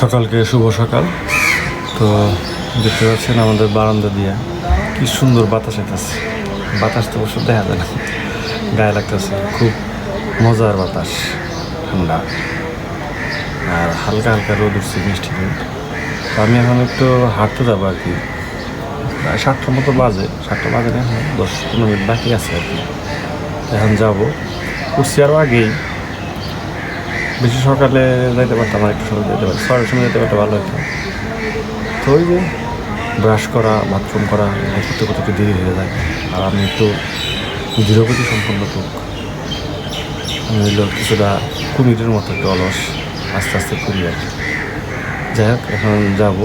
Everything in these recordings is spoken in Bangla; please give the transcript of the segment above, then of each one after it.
সকালকে শুভ সকাল। তো দেখতে পাচ্ছেন আমাদের বারান্দা দিয়ে কি সুন্দর বাতাস আইতেছে। বাতাস তো অবশ্য দেখা যায় না। গায়ে লাগতেছে। খুব মজার বাতাস ঠান্ডা। আর হালকা হালকা রোদ উঠছে মিষ্টি তো আমি এখন একটু হাঁটতে যাব আর কি। প্রায় সাতটার মতো বাজে। সাতটা বাজে না, দশ পনেরো মিনিট বাকি আছে আর কি। এখন যাব। আরও আগেই। বেশি সকালে যাইতে পারতাম আর একটু সকালে যেতে পারতাম। ছয়টার সময় যেতে পারতে ভালো হতো তো ওই যে ব্রাশ করা বাথরুম করা এটা করতে করতে একটু দেরি হয়ে যায়। আর আমি একটু দৃঢ়গতি সম্পন্ন তো আমি হইল কিছুটা কুমিরের মতো একটু অলস আস্তে আস্তে করি আর কি। যাই হোক এখন যাব।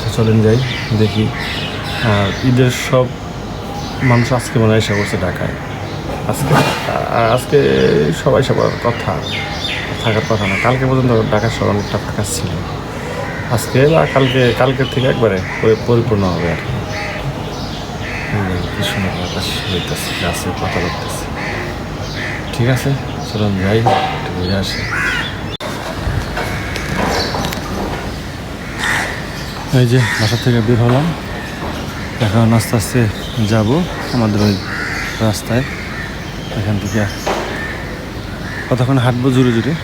তো চলেন যাই দেখি। আর ঈদের সব মানুষ আজকে মনে হয় এসে করছে ঢাকায়। আজকে আজকে সবাই সবার কথা, থাকার কথা না। কালকে পর্যন্ত ঢাকার শহর অনেকটা ফাঁকা ছিল। আজকে বা কালকে, কালকের থেকে একবারে পরিপূর্ণ হবে আর কি। সুন্দর বাতাস হইতেছে, গাছে পাতা করতেছে ঠিক আছে, চলুন যাই, একটু ঘুরে আসি। এই যে বাসা থেকে বের হলাম। এখন আস্তে আস্তে যাব আমাদের ওই রাস্তায়। এখান থেকে। কতক্ষণ হাঁটবো জুড়ে জুড়ে?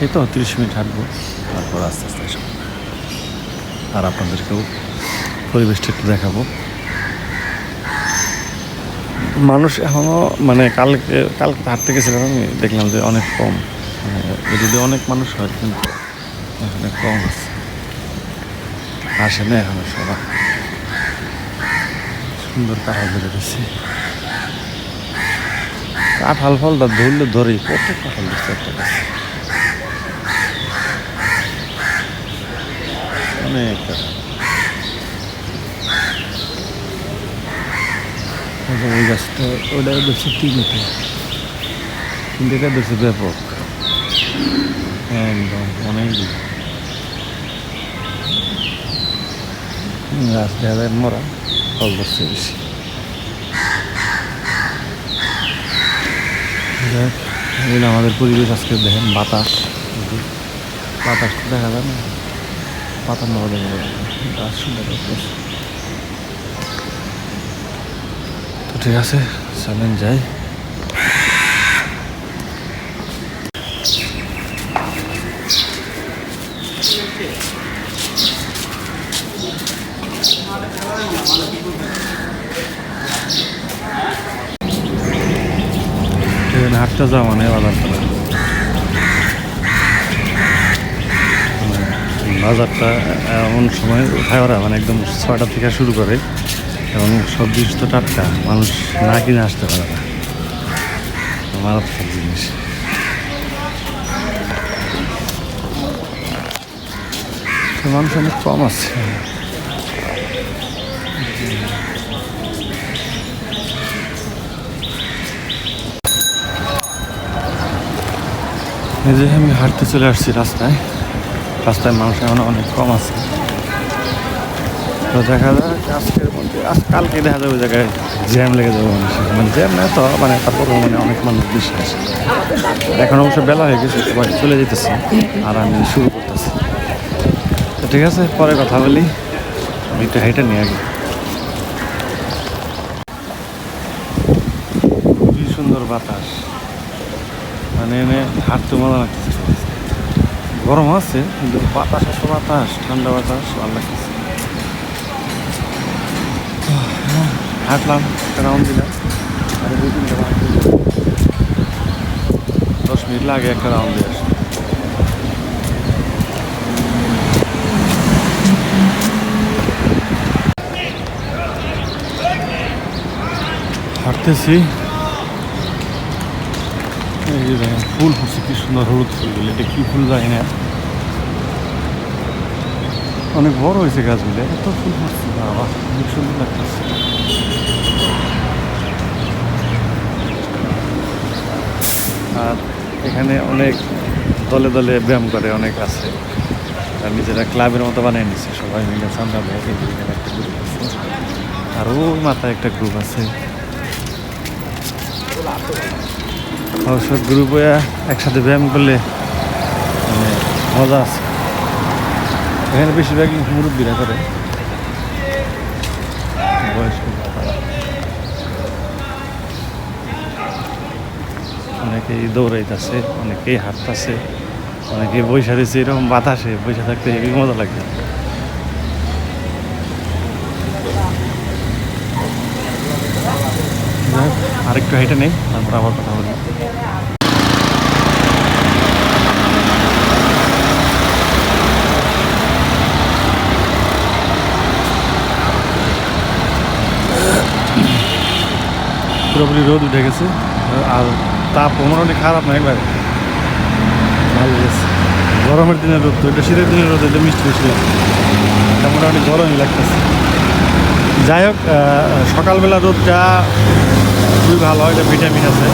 এই তো, তিরিশ মিনিট হাঁটবো। তারপর আস্তে আস্তে আসব। আর আপনাদেরকেও পরিবেশটা একটু দেখাবো। মানুষ এখনও মানে কালকে কালকে হাঁটতে গেছিলাম আমি, দেখলাম যে অনেক কম। মানে যদি অনেক মানুষ হয়, কিন্তু এখানে কম আছে। আসে না এখনও সবাই। সুন্দর কাঁঠাল বেরোতেছে কাঁঠাল ফলটা ধরলে ধরেই কত কাঁঠাল দিচ্ছে একটা গাছে? অনেক ওই গাছটা ওটা ধরছে তিনটে। কিন্তু এটা ধরছে ব্যাপক। একদম অনেক গাছ দেখা যায় মরা ফল ধরছে বেশি। আমাদের পরিবেশ আজকে দেখেন, বাতাস। বাতাস দেখা যায় না। পাতা নড়া দেখা গাছ তো ঠিক আছে চলেন যাই। এখানে হাঁটতে যাওয়া মানে মানে বাজারটা এমন সময় উঠায় ওরা মানে একদম ছয়টা থেকে শুরু করে এবং সবজি তো টাটকা, মানুষ না কিনে আসতে পারে না। মারাত্মক জিনিস। মানুষ অনেক কম আছে। যে আমি হাঁটতে চলে আসছি রাস্তায়। রাস্তায় মানুষ এখন অনেক কম আছে। তো দেখা যাক আজকের মধ্যে আজ কালকে দেখা যাবে জায়গায় জ্যাম লেগে যাবে মানুষের। মানে জ্যাম না তো মানে তারপর মানে অনেক মানুষ বেশি আর এখন অবশ্য বেলা হয়ে গেছে, সবাই চলে যেতেছে আর আমি শুরু করতেছি। তো ঠিক আছে, পরে কথা বলি। আমি একটু হেঁটে নিয়ে আগে খুবই সুন্দর বাতাস। মানে এনে হাঁটতে মজা লাগতেছে গরম আছে, কিন্তু বাতাস এত বাতাস, ঠান্ডা বাতাস, ভালো লাগতেছে হাঁটলাম, একটা রাউন্ড দিলাম, আরে দুই তিনটা round দিলাম। দশ মিনিট লাগে একটা রাউন্ড দিয়ে আসতে। হাঁটতেছি। যে দেখেন ফুল ফুটছে, কি সুন্দর হলুদ ফুলগুলো এটা কি ফুল যায় না। অনেক বড় হয়েছে গাছগুলো, এত ফুল ফুটছে, বাবা, অনেক সুন্দর লাগতেছে। আর এখানে অনেক দলে দলে ব্যায়াম করে অনেক আছে। আর নিজেরা ক্লাবের মতো বানিয়ে নিচ্ছে সবাই মিলে চান্দা যে এখানে একটা গ্রুপ আছে। আর ওই মাথায় একটা গ্রুপ আছে। অবশ্য গ্রুপ হয়ে একসাথে ব্যায়াম করলে মানে মজা আছে। এখানে বেশিরভাগই মুরব্বীরা করে। বয়স্ক। অনেকেই দৌড়াইতেছে অনেকেই হাঁটতেছে অনেকে বৈশা দিচ্ছে এরকম বাতাসে বৈশা থাকতে হেবি মজা হোক, আরেকটু হাইটে নেই তারপর আবার কথা বলি পুরোপুরি রোদ উঠে গেছে। আর তাপ মোটামুটি খারাপ না একবার। ভালো গেছে। গরমের দিনের রোদ তো, এটা শীতের দিনের রোদ, এটা মিষ্টি মিষ্টি লাগে মোটামুটি গরমই লাগতেছে। যাই হোক সকালবেলা রোদটা খুবই ভালো, এটা ভিটামিন আছে।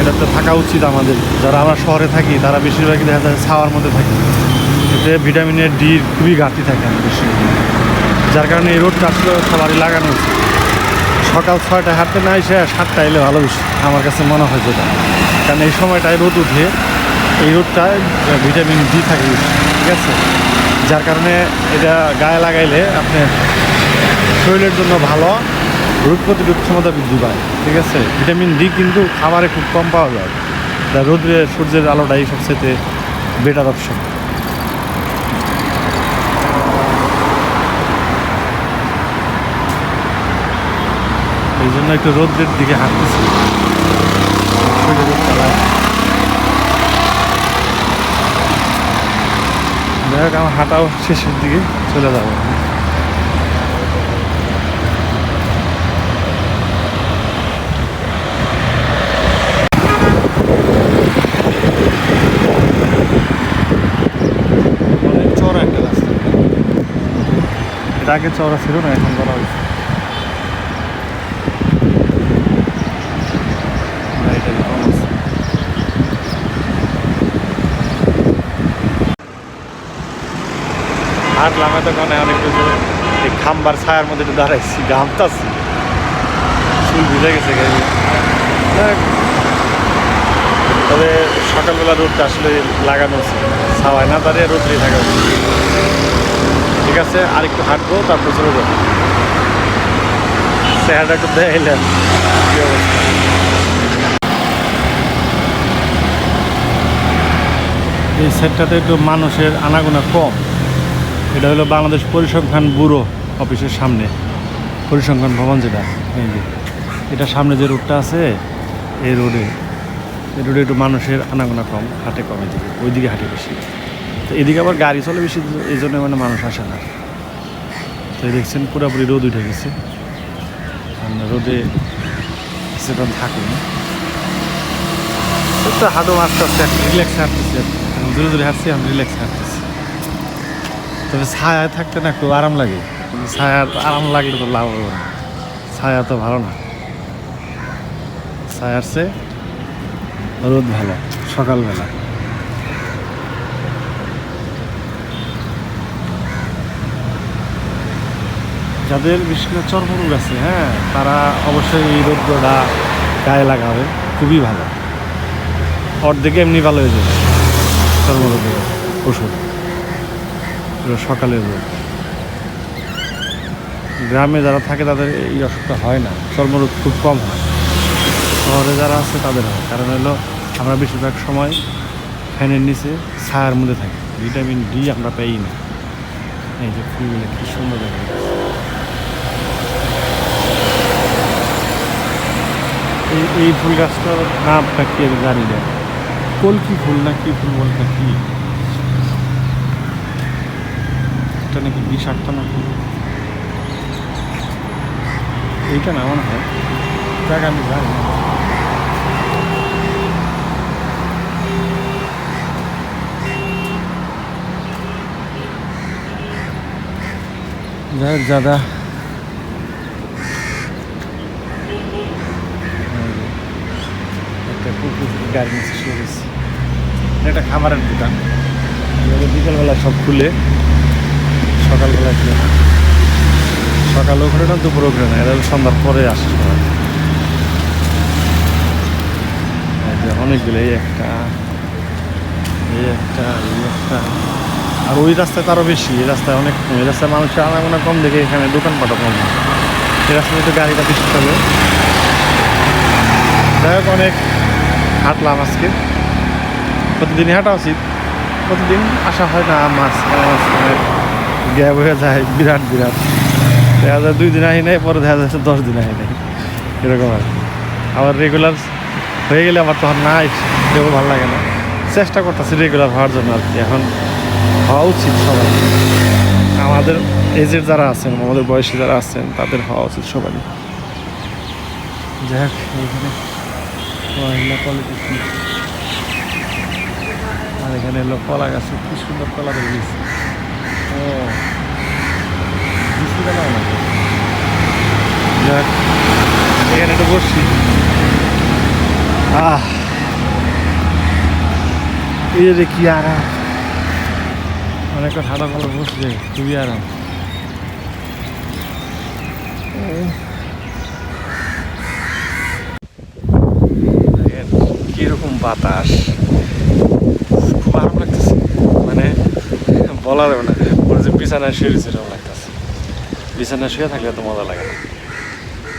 এটা তো থাকা উচিত আমাদের। যারা আমরা শহরে থাকি, তারা বেশিরভাগই দেখা যায় ছাওয়ার মধ্যে থাকি। এতে ভিটামিনের ডি খুবই ঘাটতি থাকে বেশি যার কারণে এই রোদটা আসলে সবারই লাগানো উচিত। সকাল ছয়টায় হাঁটতে না এসে সাতটা এলে ভালো আমার কাছে মনে হয় যেটা। কারণ এই সময়টায় রোদ উঠে এই রোদটায় ভিটামিন ডি থাকে ঠিক আছে? যার কারণে এটা গায়ে লাগাইলে আপনার শরীরের জন্য ভালো, রোগ প্রতিরোধ ক্ষমতা বৃদ্ধি পায়, ঠিক আছে? ভিটামিন ডি কিন্তু খাবারে খুব কম পাওয়া যায়। রোদ্রে সূর্যের আলোটাই সবচেয়ে বেটার অপশন এই জন্য একটু রোদ্রের দিকে হাঁটতেছি। যাই হোক আমার হাঁটাও শেষের দিকে চলে যাব। চড়া একটা রাস্তা। এটা আগে চড়া ছিল না এখন করা হয়েছে। হাঁটলাম এতক্ষণে অনেক কিছু। এই খাম্বার ছায়ার মধ্যে একটু দাঁড়াইছি ঘামতাছি চুল ভিজে গেছে যাক, তবে সকালবেলা রোদটা আসলে লাগানো উচিত। ছাওয়ায় না দাঁড়িয়ে রোদ্রেই থাকা উচিত। ঠিক আছে আর একটু হাঁটবো তারপর চলে যাব। চেহারাটা একটু দেখাইলেন। কি অবস্থা? এই সেটটাতে একটু মানুষের আনাগোনা কম। এটা হলো বাংলাদেশ পরিসংখ্যান ব্যুরো অফিসের সামনে। পরিসংখ্যান ভবন যেটা এটা সামনে যে রোডটা আছে, এই রোডে এই রোডে একটু মানুষের আনাগোনা কম, হাটে কম এদিকে, ওইদিকে হাটে বেশি। তো এদিকে আবার গাড়ি চলে বেশি, এই জন্য মানে মানুষ আসে না। তো এই দেখছেন, পুরোপুরি রোদ উঠে গেছে। রোদে সেটা থাকুন। তো হাঁটু আস্তে রিল্যাক্স হাঁটতেছি। দূরে দূরে হাঁটছি আমি রিল্যাক্স হাঁটতেছি। তবে ছায়া থাকতে না একটু আরাম লাগে। ছায়ার আরাম লাগলে তো লাভ হবে না। ছায়া তো ভালো না। ছায়ার চেয়ে রোদ ভালো, সকালবেলা। যাদের করে চর্মরোগ আছে হ্যাঁ তারা অবশ্যই এই রোদ্রটা গায়ে লাগাবে। খুবই ভালো। অর্ধেকে এমনি ভালো হয়ে যাবে। চর্মরোগের ওষুধ। সকালের রোদ। গ্রামে যারা থাকে তাদের এই অসুখটা হয় না। চর্মরোগ খুব কম হয়। শহরে যারা আছে তাদের হয়। কারণ হলো আমরা বেশিরভাগ সময় ফ্যানের নিচে ছায়ার মধ্যে থাকি। ভিটামিন ডি আমরা পাই না। এই যে ফুলগুলো কি সুন্দর দেখা। এই এই ফুল গাছটার নামটা কি আমি জানি না। কলকি ফুল না কি ফুল বলতে কি? এটা নাকি বিষাক্ত না ফুল এইটা না মনে হয়। দেখ আমি জানি। যাই হোক দাদা। একটা খাবারের দোকান। বিকেলবেলা সব খুলে সকালবেলা খুলে সকালেও ঘুরে না দুপুরও ঘুরে না এটা সন্ধ্যার পরে আসে সবাই। অনেকগুলো, এই একটা এই একটা এই একটা। আর ওই রাস্তায় তো আরও বেশি, এই রাস্তায় অনেক কম। এই রাস্তায় মানুষের আনাগোনা কম দেখে এখানে দোকানপাটও কম। এই রাস্তায় তো গাড়িটা বেশি চলে। যাই হোক, অনেক হাঁটলাম আজকে। প্রতিদিনই হাঁটা উচিত। প্রতিদিন আসা হয় না মাছ মাছ গ্যাপ হয়ে যায়, বিরাট বিরাট। দেখা যায় দুই দিন আহি নাই, পরে দেখা যাচ্ছে দশ দিন আহি নাই। এরকম আর। আবার রেগুলার হয়ে গেলে আমার তখন নাই কেউ ভালো লাগে না। চেষ্টা করতেছি রেগুলার হওয়ার জন্য আর কি। এখন হওয়া উচিত সবাই। আমাদের এজের যারা আছেন, আমাদের বয়সী যারা আছেন, তাদের হওয়া উচিত সবারই। যাই হোক এখানে মহিলা আর এখানে এলো কলা গাছে, কি সুন্দর কলা নাকি যাক এখানে আহ এই যে আরাম অনেকটা ভালো বসছে। খুবই আরাম কীরকম বাতাস খুব আরাম লাগতেছে মানে বলার যাবে না হচ্ছে বিছানায় শুয়ে এরকম লাগতেছে বিছানায় শুয়ে থাকলে তো মজা লাগে না।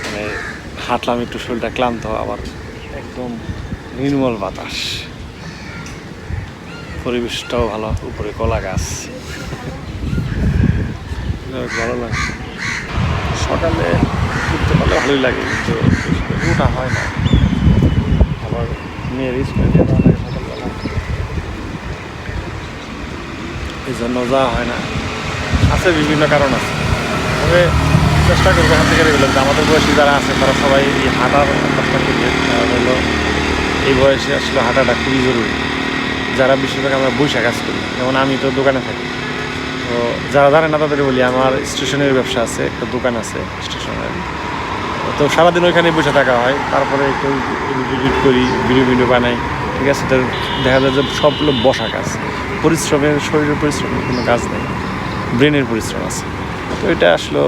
মানে হাঁটলাম একটু, শরীরটা ক্লান্ত, আবার একদম নির্মল বাতাস। পরিবেশটাও ভালো, উপরে কলা গাছ। ভালো লাগে। সকালে উঠতে পারলে ভালোই লাগে, কিন্তু উঠা হয় না। আবার মেয়ের স্কুলে যেতে হয় সকালবেলা। এই জন্য যাওয়া হয় না। আছে, বিভিন্ন কারণ আছে। তবে চেষ্টা করব এখান থেকে রেগুলার যে আমাদের বয়সী যারা আছে, তারা সবাই এই হাঁটার অভ্যাসটা করবে। হলো, এই বয়সে আসলে হাঁটাটা খুবই জরুরি। যারা বেশিরভাগ আমরা বৈশা কাজ করি, যেমন আমি তো দোকানে থাকি। তো যারা জানে না তাদের বলি, আমার স্টেশনের ব্যবসা আছে, একটা দোকান আছে স্টেশনারি। তো সারাদিন ওইখানে বসে থাকা হয়, তারপরে একটু এডিট করি, ভিডিও ভিডিও বানাই, ঠিক আছে? দেখা যায় যে সব লোক বসা কাজ। পরিশ্রমের, শরীরের পরিশ্রমের কোনো কাজ নেই। ব্রেনের পরিশ্রম আছে। তো এটা আসলে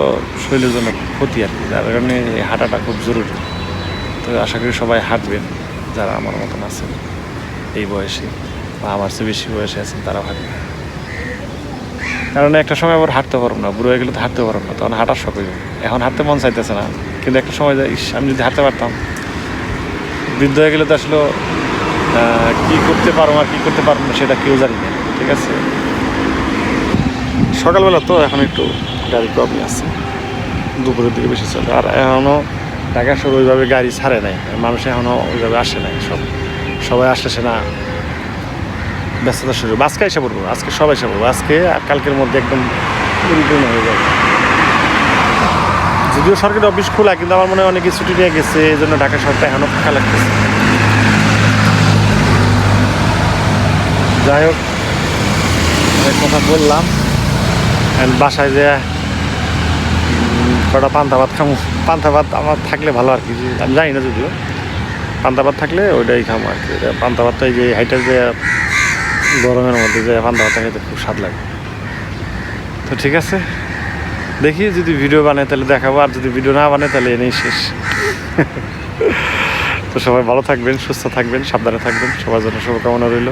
শরীরের জন্য ক্ষতি আর কি, যার কারণে হাঁটাটা খুব জরুরি। তো আশা করি সবাই হাঁটবেন, যারা আমার মতন আছেন, এই বয়সে বা আমার চেয়ে বেশি বয়সে আছেন তারা হাঁটবেন। কারণ একটা সময় আবার হাঁটতে পারব না, বুড়ো হয়ে গেলে তো হাঁটতে পারব না, তখন হাঁটার শখ এখন হাঁটতে মন চাইতেছে না, কিন্তু একটা সময় যায়, ইস, আমি যদি হাঁটতে পারতাম। বৃদ্ধ হয়ে গেলে তো আসলে কী করতে পারব আর কী করতে পারব না, সেটা কেউ জানি না, ঠিক আছে? সকালবেলা তো এখন একটু গাড়ি প্রবলেম আছে। দুপুরের দিকে বেশি চলে। আর এখনও ঢাকা শহর ওইভাবে গাড়ি ছাড়ে নাই। মানুষ এখনও ওইভাবে আসে নাই। সব, সবাই আসতেছে না। ব্যস্ততা শুরু। আজকে এসে পড়ব। আজকে সবাই এসে পড়ব। আজকে কালকের মধ্যে একদম পরিপূর্ণ হয়ে যাবে। যদিও সরকারি অফিস খোলা, কিন্তু আমার মনে হয় অনেকে ছুটি নিয়ে গেছে। এই জন্য ঢাকা শহরটা এখনও ফাঁকা লাগতেছে। যাই হোক কথা বললাম। বাসায় যে কটা পান্তা ভাত খামো। পান্তা ভাত আমার থাকলে ভালো আর কি আমি জানি না যদিও। পান্তা ভাত থাকলে ওইটাই খামো আর কি। পান্তা ভাতটা এই যে হাইটার যে গরমের মধ্যে যে পান্তা ভাতটা খেতে খুব স্বাদ লাগে। তো ঠিক আছে, দেখি যদি ভিডিও বানায় তাহলে দেখাবো, আর যদি ভিডিও না বানায় তাহলে এনেই শেষ। তো সবাই ভালো থাকবেন, সুস্থ থাকবেন, সাবধানে থাকবেন, সবার জন্য শুভকামনা রইল।